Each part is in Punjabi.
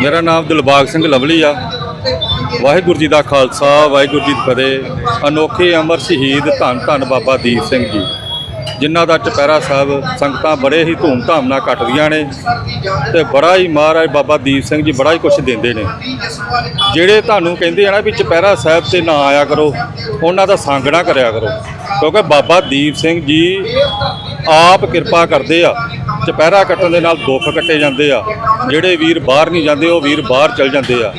ਮੇਰਾ ਨਾਮ ਦਿਲਬਾਗ ਸਿੰਘ ਲਵਲੀ ਆ। ਵਾਹਿਗੁਰੂ ਜੀ ਦਾ ਖਾਲਸਾ, ਵਾਹਿਗੁਰੂ ਜੀ ਦੀ ਫਤਿਹ। ਅਨੋਖੇ ਅਮਰ ਸ਼ਹੀਦ ਧੰਨ ਧੰਨ ਬਾਬਾ ਦੀਪ ਸਿੰਘ ਜੀ। ਜਿਨ੍ਹਾਂ ਦਾ ਚੁਪਹਿਰਾ ਸਾਹਿਬ ਸੰਗਤਾਂ ਬੜੇ ਹੀ ਧੂਮ-ਧਾਮ ਨਾਲ ਕੱਟਦੀਆਂ ਨੇ ਤੇ ਬੜਾ ਹੀ ਮਹਾਰਾਜ ਬਾਬਾ ਦੀਪ ਸਿੰਘ ਜੀ ਬੜਾ ਹੀ ਕੁਝ ਦਿੰਦੇ ਨੇ। ਜਿਹੜੇ ਤੁਹਾਨੂੰ ਕਹਿੰਦੇ ਆ ਨਾ ਵੀ ਚੁਪਹਿਰਾ ਸਾਹਿਬ ਤੇ ਨਾ ਆਇਆ ਕਰੋ, ਉਹਨਾਂ ਦਾ ਸੰਗ ਕਰਿਆ ਕਰੋ। ਕਿਉਂਕਿ ਬਾਬਾ ਦੀਪ ਸਿੰਘ ਜੀ ਆਪ ਕਿਰਪਾ ਕਰਦੇ ਆ ਚੁਪਹਿਰਾ ਕੱਟਣ ਦੇ ਨਾਲ ਦੁੱਖ ਕੱਟੇ ਜਾਂਦੇ ਆ। ਜਿਹੜੇ ਵੀਰ ਬਾਹਰ ਨਹੀਂ ਜਾਂਦੇ, ਉਹ ਵੀਰ ਬਾਹਰ ਚਲ ਜਾਂਦੇ ਆ।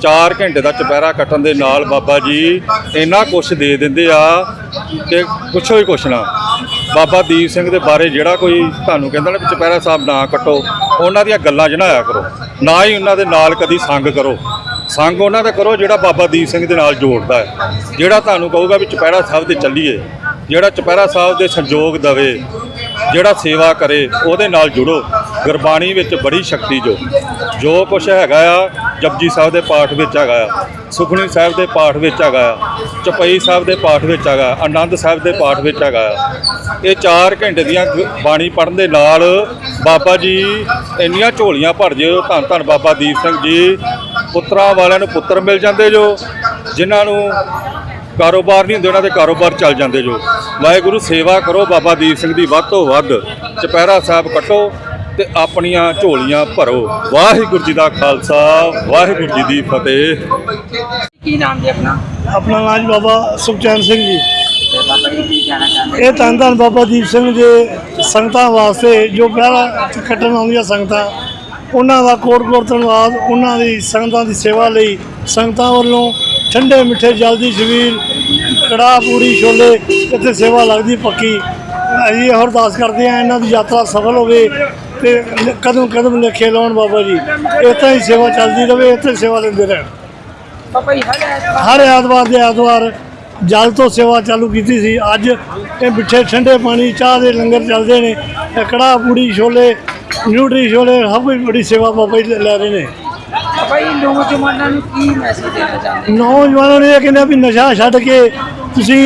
4 ਘੰਟੇ ਦਾ ਚੁਪਹਿਰਾ ਕੱਟਣ ਦੇ ਨਾਲ ਬਾਬਾ ਜੀ ਇੰਨਾ ਕੁਛ ਦੇ ਦਿੰਦੇ ਆ ਕਿ ਪੁੱਛੋ ਹੀ ਕੁਛ ਨਾ। ਬਾਬਾ ਦੀਪ ਸਿੰਘ ਦੇ ਬਾਰੇ ਜਿਹੜਾ ਕੋਈ ਤੁਹਾਨੂੰ ਕਹਿੰਦਾ ਨਾ ਵੀ ਚੁਪਹਿਰਾ ਸਾਹਿਬ ਨਾ ਕੱਟੋ, ਉਹਨਾਂ ਦੀਆਂ ਗੱਲਾਂ ਜਣਾਇਆ ਕਰੋ। ਨਾ ਹੀ ਉਹਨਾਂ ਦੇ ਨਾਲ ਕਦੀ ਸੰਗ ਕਰੋ। ਸੰਗ ਉਹਨਾਂ ਦਾ ਕਰੋ ਜਿਹੜਾ ਬਾਬਾ ਦੀਪ ਸਿੰਘ ਦੇ ਨਾਲ ਜੋੜਦਾ ਹੈ। ਜਿਹੜਾ ਤੁਹਾਨੂੰ ਕਹੂਗਾ ਵੀ ਚੁਪਹਿਰਾ ਸਾਹਿਬ ਤੇ ਚੱਲੀਏ। ਜਿਹੜਾ ਚੁਪਹਿਰਾ ਸਾਹਿਬ ਦੇ ਸੰਯੋਗ ਦਵੇ, ਜਿਹੜਾ ਸੇਵਾ ਕਰੇ, ਉਹਦੇ ਨਾਲ ਜੁੜੋ। ਗੁਰਬਾਣੀ ਵਿੱਚ ਬੜੀ ਸ਼ਕਤੀ ਜੋ ਜੋ ਕੁਛ ਹੈਗਾ ਆ, ਜਪਜੀ ਸਾਹਿਬ ਦੇ ਪਾਠ ਵਿੱਚ ਹੈਗਾ ਆ ਸੁਖਣੀ ਸਾਹਿਬ ਦੇ ਪਾਠ ਵਿੱਚ ਹੈਗਾ ਆ, ਚਪਈ ਸਾਹਿਬ ਦੇ ਪਾਠ ਵਿੱਚ ਹੈਗਾ, ਆਨੰਦ ਸਾਹਿਬ ਦੇ ਪਾਠ ਵਿੱਚ ਹੈਗਾ ਆ। ਇਹ 4 ਘੰਟੇ ਦੀਆਂ ਗ- ਬਾਣੀ ਪੜ੍ਹਨ ਦੇ ਨਾਲ ਬਾਬਾ ਜੀ ਇੰਨੀਆਂ ਝੋਲੀਆਂ ਭਰ ਜਿਓ ਧੰਨ ਧੰਨ ਬਾਬਾ ਦੀਪ ਸਿੰਘ ਜੀ, ਪੁੱਤਰਾਂ ਵਾਲਿਆਂ ਨੂੰ ਪੁੱਤਰ ਮਿਲ ਜਾਂਦੇ ਜੋ, ਜਿਨ੍ਹਾਂ ਨੂੰ ਕਾਰੋਬਾਰ ਨਹੀਂ ਹੁੰਦੇ, ਉਹਨਾਂ ਦੇ ਕਾਰੋਬਾਰ ਚੱਲ ਜਾਂਦੇ ਜੋ। ਵਾਹਿਗੁਰੂ ਸੇਵਾ ਕਰੋ, ਬਾਬਾ ਦੀਪ ਸਿੰਘ ਦੀ ਵੱਧ ਤੋਂ ਵੱਧ, ਚੁਪਹਿਰਾ ਸਾਹਿਬ ਕੱਟੋ ਤੇ ਆਪਣੀਆਂ ਝੋਲੀਆਂ ਭਰੋ। ਵਾਹਿਗੁਰੂ ਜੀ ਦਾ ਖਾਲਸਾ ਵਾਹਿਗੁਰੂ ਜੀ ਦੀ ਫਤਿਹ। ਕੀ ਨਾਮ ਜੀ ਆਪਣਾ? ਆਪਣਾ ਨਾਮ ਜੀ ਬਾਬਾ ਸੁਖਚੈਨ ਸਿੰਘ ਜੀ। ਤੇ ਇਹ ਧੰਨ ਧੰਨ ਬਾਬਾ ਦੀਪ ਸਿੰਘ ਦੇ ਸੰਗਤਾਂ ਵਾਸਤੇ ਜੋ ਪਹਿਲਾਂ ਕੱਟਣ ਆਉਂਦੀਆਂ ਸੰਗਤਾਂ ਉਹਨਾਂ ਦਾ ਕੋਟ ਕੋਟ ਧੰਨਵਾਦ ਉਹਨਾਂ ਦੀ ਸੰਗਤਾਂ ਦੀ ਸੇਵਾ ਲਈ ਸੰਗਤਾਂ ਵੱਲੋਂ ਠੰਡੇ ਮਿੱਠੇ ਜਲ ਦੀ ਛਬੀਲ ਕੜਾਹ ਪੂਰੀ ਛੋਲੇ ਇੱਥੇ ਸੇਵਾ ਲੱਗਦੀ ਪੱਕੀ। ਅਸੀਂ ਇਹ ਅਰਦਾਸ ਕਰਦੇ ਹਾਂ ਇਹਨਾਂ ਦੀ ਯਾਤਰਾ ਸਫਲ ਹੋਵੇ। ਤੇ ਕਦਮ ਕਦਮ ਲਿਖੇ ਲਾਉਣ ਬਾਬਾ ਜੀ। ਇੱਥੇ ਹੀ ਸੇਵਾ ਚੱਲਦੀ ਰਹੇ ਇੱਥੇ ਸੇਵਾ ਲੈਂਦੇ ਰਹਿਣ। ਬਾਬਾ ਜੀ ਹਰ ਐਤਵਾਰ ਹਰ ਐਤਵਾਰ ਦੇ ਐਤਵਾਰ ਜਲ ਤੋਂ ਸੇਵਾ ਚਾਲੂ ਕੀਤੀ ਸੀ। ਅੱਜ ਇਹ ਮਿੱਠੇ ਠੰਡੇ ਪਾਣੀ ਚਾਹ ਦੇ ਲੰਗਰ ਚੱਲਦੇ ਨੇ। ਇਹ ਕੜਾਹ ਪੂੜੀ ਛੋਲੇ ਨਿਊਟਰੀ ਛੋਲੇ ਸਭ ਕੁਝ ਬੜੀ ਸੇਵਾ ਬਾਬਾ ਜੀ ਲੈ ਰਹੇ ਨੇ। ਬਾਬਾ ਜੀ ਨੌਜਵਾਨਾਂ ਨੂੰ ਕੀ ਮੈਸੇਜ ਦੇਣਾ ਚਾਹੁੰਦੇ? ਨੌਜਵਾਨਾਂ ਨੇ ਇਹ ਕਹਿੰਦੇ ਵੀ ਨਸ਼ਾ ਛੱਡ ਕੇ ਤੁਸੀਂ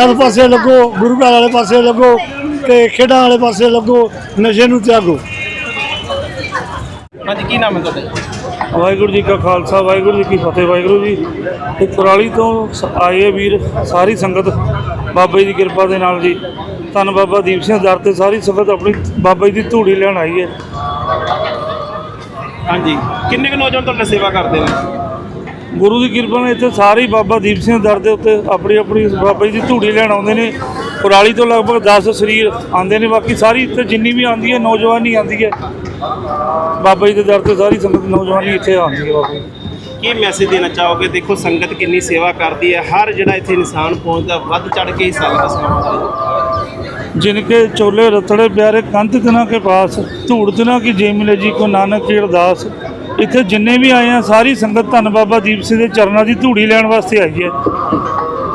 ਇਸ ਪਾਸੇ ਲੱਗੋ ਗੁਰੂ ਘਰ ਵਾਲੇ ਪਾਸੇ ਲੱਗੋ ਤੇ ਖੇਡਾਂ ਵਾਲੇ ਪਾਸੇ ਲੱਗੋ ਨਸ਼ੇ ਨੂੰ ਤਿਆਗੋ। ਹਾਂਜੀ ਕੀ ਨਾਮ ਹੈ ਤੁਹਾਡਾ ਵਾਹਿਗੁਰੂ ਜੀ ਕਾ ਖਾਲਸਾ ਵਾਹਿਗੁਰੂ ਜੀ ਕੀ ਫਤਿਹ ਵਾਹਿਗੁਰੂ ਜੀ। ਇਹ ਕੁਰਾਲੀ ਤੋਂ ਸ- ਆਏ ਆ ਵੀਰ ਸਾਰੀ ਸੰਗਤ ਬਾਬਾ ਜੀ ਦੀ ਕਿਰਪਾ ਦੇ ਨਾਲ ਜੀ। ਧੰਨ ਬਾਬਾ ਦੀਪ ਸਿੰਘ ਦਰ ਤੇ ਸਾਰੀ ਸੰਗਤ ਆਪਣੀ ਬਾਬਾ ਜੀ ਦੀ ਧੂੜੀ ਲੈਣ ਆਈ ਹੈ। ਹਾਂਜੀ। ਕਿੰਨੇ ਕੁ ਨੌਜਵਾਨ ਤੁਹਾਡੇ ਸੇਵਾ ਕਰਦੇ ਨੇ? ਗੁਰੂ ਦੀ ਕਿਰਪਾ ਨਾਲ ਇੱਥੇ ਸਾਰੇ ਬਾਬਾ ਦੀਪ ਸਿੰਘ ਦਰ ਦੇ ਉੱਤੇ ਆਪਣੀ ਆਪਣੀ ਬਾਬਾ ਜੀ ਦੀ ਧੂੜੀ ਲੈਣ ਆਉਂਦੇ ਨੇ। ਕੁਰਾਲੀ ਤੋਂ ਲਗਭਗ 10 ਸਰੀਰ ਆਉਂਦੇ ਨੇ ਬਾਕੀ ਸਾਰੀ ਇੱਥੇ ਜਿੰਨੀ ਵੀ ਆਉਂਦੀ ਹੈ ਨੌਜਵਾਨੀ ਆਉਂਦੀ ਹੈ ਬਾਬਾ ਜੀ ਦੇ ਦਰ ਤੇ ਸਾਰੀ ਸੰਗਤ ਨੌਜਵਾਨੀ ਇੱਥੇ ਆਉਂਦੀ ਹੈ ਬਾਬਾ ਕੀ ਮੈਸੇਜ ਦੇਣਾ ਚਾਹੋਗੇ? ਦੇਖੋ ਸੰਗਤ ਕਿੰਨੀ ਸੇਵਾ ਕਰਦੀ ਹੈ। ਹਰ ਜਿਹੜਾ ਇੱਥੇ ਇਨਸਾਨ ਪਹੁੰਚਦਾ ਵੱਧ ਚੜ ਕੇ ਹੀ ਸਾਰਾ ਸਿਖਾਉਂਦਾ ਜਿਨ ਕੇ ਚੋਲੇ ਰਤੜੇ ਪਿਆਰੇ ਕੰਧ ਤਨਾ ਕੇ ਪਾਸ ਧੂੜ ਤਨਾ ਕੀ ਜੇ ਮਿਲੇ ਜੀ ਕੋ ਨਾਨਕ ਕੀ ਅਰਦਾਸ। ਇੱਥੇ ਜਿੰਨੇ ਵੀ ਆਏ ਆ ਸਾਰੀ ਸੰਗਤ ਧੰਨ ਬਾਬਾ ਦੀਪ ਸਿੰਘ ਦੇ ਚਰਨਾਂ ਦੀ ਧੂੜੀ ਲੈਣ ਵਾਸਤੇ ਆਈ ਹੈ।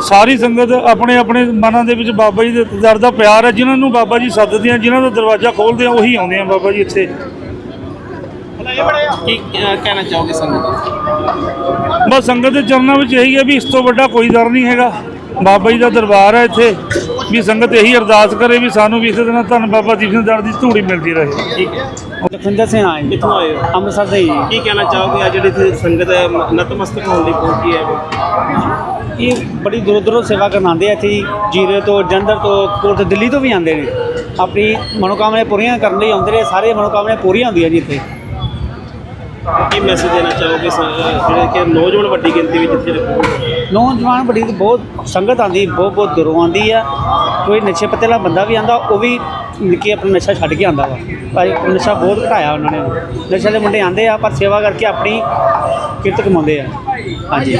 ਸਾਰੀ ਸੰਗਤ ਆਪਣੇ ਆਪਣੇ ਮਨਾਂ ਦੇ ਵਿੱਚ ਬਾਬਾ ਜੀ ਦੇ ਦਰ ਦਾ ਪਿਆਰ ਹੈ ਜਿਨ੍ਹਾਂ ਨੂੰ ਬਾਬਾ ਜੀ ਸੱਦਦੇ ਆ ਜਿਨ੍ਹਾਂ ਦਾ ਦਰਵਾਜ਼ਾ ਖੋਲ੍ਹਦੇ ਆ ਉਹੀ ਆਉਂਦੇ ਆ ਬਾਬਾ ਜੀ ਇੱਥੇ। ਕੀ ਕਹਿਣਾ ਚਾਹੋਗੇ ਸੰਗਤ ਬਸ ਸੰਗਤ ਦੇ ਚਰਨਾਂ ਵਿੱਚ ਇਹੀ ਹੈ ਵੀ ਇਸ ਤੋਂ ਵੱਡਾ ਕੋਈ ਦਰ ਨਹੀਂ ਹੈਗਾ। ਬਾਬਾ ਜੀ ਦਾ ਦਰਬਾਰ ਹੈ ਇੱਥੇ ਵੀ ਸੰਗਤ ਇਹੀ ਅਰਦਾਸ ਕਰੇ ਵੀ ਸਾਨੂੰ ਵੀ ਇਸੇ ਤਰ੍ਹਾਂ ਧੰਨ ਬਾਬਾ ਦੀਪ ਸਿੰਘ ਦਰ ਦੀ ਧੂੜੀ ਮਿਲਦੀ ਰਹੇ। ਠੀਕ ਹੈ। ਲਖਵਿੰਦਰ ਸਿੰਘ ਆਏ। ਕਿੱਥੋਂ ਆਏ ਹੋ? ਅੰਮ੍ਰਿਤਸਰ ਦੇ ਹੀ। ਕੀ ਕਹਿਣਾ ਚਾਹੋਗੇ ਆ ਜਿਹੜੀ ਇੱਥੇ ਸੰਗਤ ਹੈ, ਮ- ਨਤਮਸਤਕ ਹੋਣ ਲਈ ਪਹੁੰਚੀ ਹੈ? ਇਹ ਬੜੀ ਦੂਰੋਂ ਦੂਰੋਂ ਸੇਵਾ ਕਰਨ ਆਉਂਦੇ ਆ ਇੱਥੇ ਜੀ। ਜੀਰੇ ਤੋਂ ਜੰਦਰ ਤੋਂ ਕੋਟ ਦਿੱਲੀ ਤੋਂ ਵੀ ਆਉਂਦੇ ਨੇ। ਆਪਣੀ ਮਨੋਕਾਮਨਾ ਪੂਰੀਆਂ ਕਰਨ ਲਈ ਆਉਂਦੇ ਨੇ। ਸਾਰੇ ਮਨੋਕਾਮਨਾ ਪੂਰੀਆਂ ਹੁੰਦੀਆਂ ਜੀ ਇੱਥੇ। ਕੀ ਮੈਸੇਜ ਦੇਣਾ ਚਾਹੋਗੇ ਸ- ਜਿਹੜੇ ਕਿ ਨੌਜਵਾਨ ਵੱਡੀ ਗਿਣਤੀ ਵਿੱਚ ਇੱਥੇ ਪਹੁੰਚੇ ਨੌਜਵਾਨ ਬੜੀ ਬਹੁਤ ਸੰਗਤ ਆਉਂਦੀ ਬਹੁਤ ਬਹੁਤ ਦੂਰੋਂ ਆਉਂਦੀ ਆ। ਕੋਈ ਨਸ਼ੇ ਪੱਤੇ ਵਾਲਾ ਬੰਦਾ ਵੀ ਆਂਦਾ ਉਹ ਵੀ ਨਿੱਕੀ ਆਪਣਾ ਨਸ਼ਾ ਛੱਡ ਕੇ ਆਂਦਾ ਵਾ। ਪਰ ਨਸ਼ਾ ਬਹੁਤ ਘਟਾਇਆ ਉਹਨਾਂ ਨੇ। ਨਸ਼ੇ ਦੇ ਮੁੰਡੇ ਆਂਦੇ ਆ, ਪਰ ਸੇਵਾ ਕਰਕੇ ਆਪਣੀ ਕਿਰਤ ਕਮਾਉਂਦੇ ਆ। ਹਾਂਜੀ।